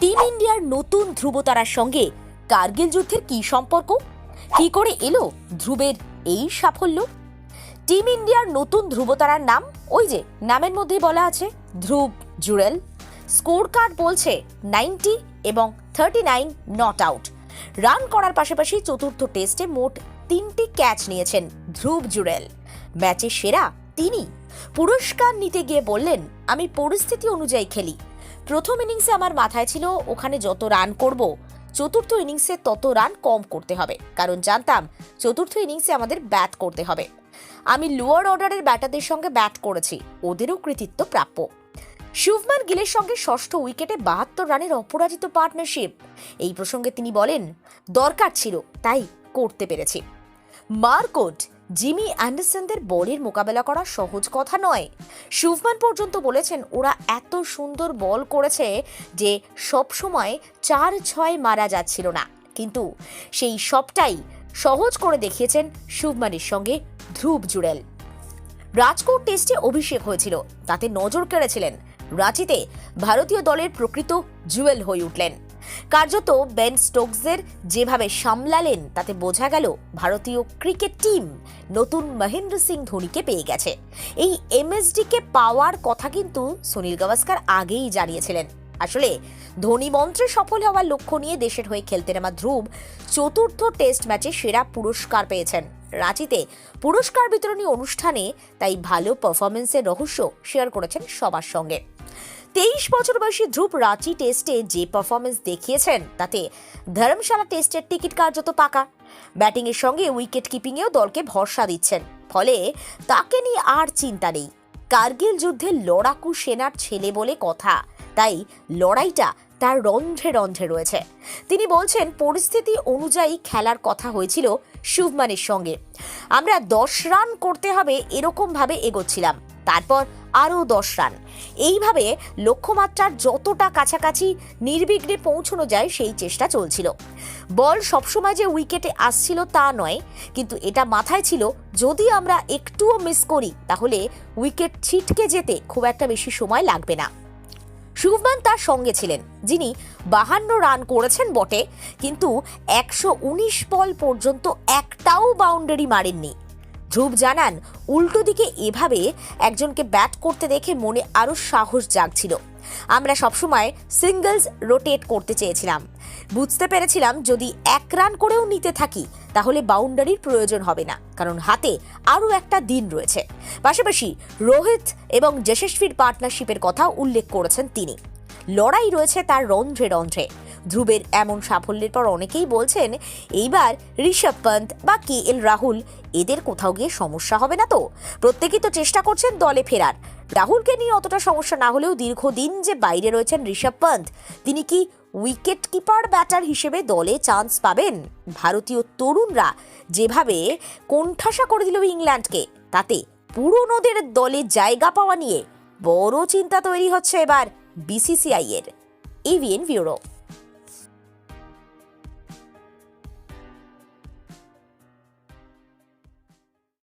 Team ইন্ডিয়ার নতুন ধ্রুবতারার সঙ্গে কার্গিল যুদ্ধের কি সম্পর্ক? কি করে এলো ধ্রুবের এই সাফল্য? টিম ইন্ডিয়ার নতুন ধ্রুবতারার নাম? ওই যে, নামের মধ্যেই বলা আছে, ধ্রুব জুরেল স্কোর কার্ড বলছে নাইনটি এবং thirty nine not out. Run করার পাশাপাশি চতুর্থ টেস্টে মোট তিনটি ক্যাচ নিয়েছেন ধ্রুব জুরেল ম্যাচে সেরা তিনি। পুরস্কার নিতে গিয়ে বললেন, আমি পরিস্থিতি অনুযায়ী খেলি। প্রথম ইনিংসে আমার মাথায় ছিল, ওখানে যত রান করব, চতুর্থ ইনিংসে তত রান কম করতে হবে। কারণ জানতাম, চতুর্থ ইনিংসে আমাদের ব্যাট করতে হবে। আমি লোয়ার অর্ডারের ব্যাটারদের সঙ্গে ব্যাট করেছি, ওদেরও কৃতিত্ব প্রাপ্য। শুভমান গিলের সঙ্গে ষষ্ঠ উইকেটে বাহাত্তর রানের অপরাজিত পার্টনারশিপ এই প্রসঙ্গে তিনি বলেন, দরকার ছিল, তাই করতে পেরেছি। মার্কোট জিমি অ্যান্ডারসনদের বলের মোকাবেলা করা সহজ কথা নয়। শুভমান পর্যন্ত বলেছেন, ওরা এত সুন্দর বল করেছে যে সব সময় চার ছয় মারা যাচ্ছিল না। কিন্তু সেই সবটাই সহজ করে দেখিয়েছেন শুভমানের সঙ্গে ধ্রুব জুড়েল। রাজকোট টেস্টে অভিষেক হয়েছিল, তাতে নজর কেড়েছিলেন। রাঁচিতে ভারতীয় দলের প্রকৃত জুয়েল হয়ে উঠলেন। কার্যত বেন স্টোকসের যেভাবে সামলালেন, তাতে বোঝা গেল ভারতীয় ক্রিকেট টিম নতুন মহেন্দ্র সিং ধোনিকে পেয়ে গেছে। এই এমএসডিকে পাওয়ার কথা কিন্তু সুনীল গাভাস্কার আগেই জানিয়েছিলেন। আসলে ধোনি মন্ত্রে সফল হওয়ার লক্ষ্য নিয়ে দেশের হয়ে খেলতে নামা ধ্রুব চতুর্থ টেস্ট ম্যাচে সেরা পুরস্কার পেয়েছেন। রাঁচিতে পুরস্কার বিতরণী অনুষ্ঠানে তাই ভালো পারফরমেন্সের রহস্য শেয়ার করেছেন সবার সঙ্গে। তেইশ বছর বয়সী ধ্রুব রাঁচি টেস্টে যে পারফরমেন্স দেখিয়েছেন, তাতে ধর্মশালা টেস্টের টিকিট কার্যত পাকা। ব্যাটিংয়ের সঙ্গে উইকেট কিপিংয়েও দলকে ভরসা দিচ্ছেন। ফলে তাকে নিয়ে আর চিন্তা নেই। কার্গিল যুদ্ধে লড়াকু সেনার ছেলে বলে কথা। তাই লড়াইটা তার রন্ধ্রে রন্ধ্রে রয়েছে। তিনি বলছেন, পরিস্থিতি অনুযায়ী খেলার কথা হয়েছিল শুভমানের সঙ্গে। আমরা দশ রান করতে হবে, এরকমভাবে এগোচ্ছিলাম। তারপর আরও দশ রান। এইভাবে লক্ষ্যমাত্রার যতটা কাছাকাছি নির্বিঘ্নে পৌঁছানো যায়, সেই চেষ্টা চলছিল। বল সবসময় যে উইকেটে আসছিল তা নয়, কিন্তু এটা মাথায় ছিল, যদি আমরা একটুও মিস করি, তাহলে উইকেট ছিটকে যেতে খুব একটা বেশি সময় লাগবে না। শুভমান তার সঙ্গে ছিলেন, যিনি বাহান্ন রান করেছেন বটে, কিন্তু একশো উনিশ বল পর্যন্ত একটাও বাউন্ডারি মারেননি। ধ্রুব জানান, উল্টো দিকে এভাবে একজনকে ব্যাট করতে দেখে মনে আরও সাহস জাগছিল। আমরা সবসময় সিঙ্গলস রোটেট করতে চেয়েছিলাম। বুঝতে পেরেছিলাম যদি এক রান করেও নিতে থাকি, তাহলে বাউন্ডারির প্রয়োজন হবে না, কারণ হাতে আরও একটা দিন রয়েছে। পাশাপাশি রোহিত এবং যশস্বীর পার্টনারশিপের কথা উল্লেখ করেছেন তিনি। লড়াই রয়েছে তার রন্ধ্রে রন্ধ্রে। ধ্রুবের এমন সাফল্যের পর অনেকেই বলছেন, এইবার ঋষভ পন্থ বা কে এল রাহুল, এদের কোথাও গিয়ে সমস্যা হবে না তো? প্রত্যেকেই তো চেষ্টা করছেন দলে ফেরার। রাহুলকে নিয়ে অতটা সমস্যা না হলেও দীর্ঘদিন যে বাইরে রয়েছেন ঋষভ পন্থ, তিনি কি উইকেট কিপার, ব্যাটার হিসেবে দলে চান্স পাবেন? ভারতীয় তরুণরা যেভাবে কোণঠাসা করে দিল ইংল্যান্ডকে, তাতে পুরনোদের দলে জায়গা পাওয়া নিয়ে বড় চিন্তা তৈরি হচ্ছে এবার বিসিসিআই এর। AVN bureau.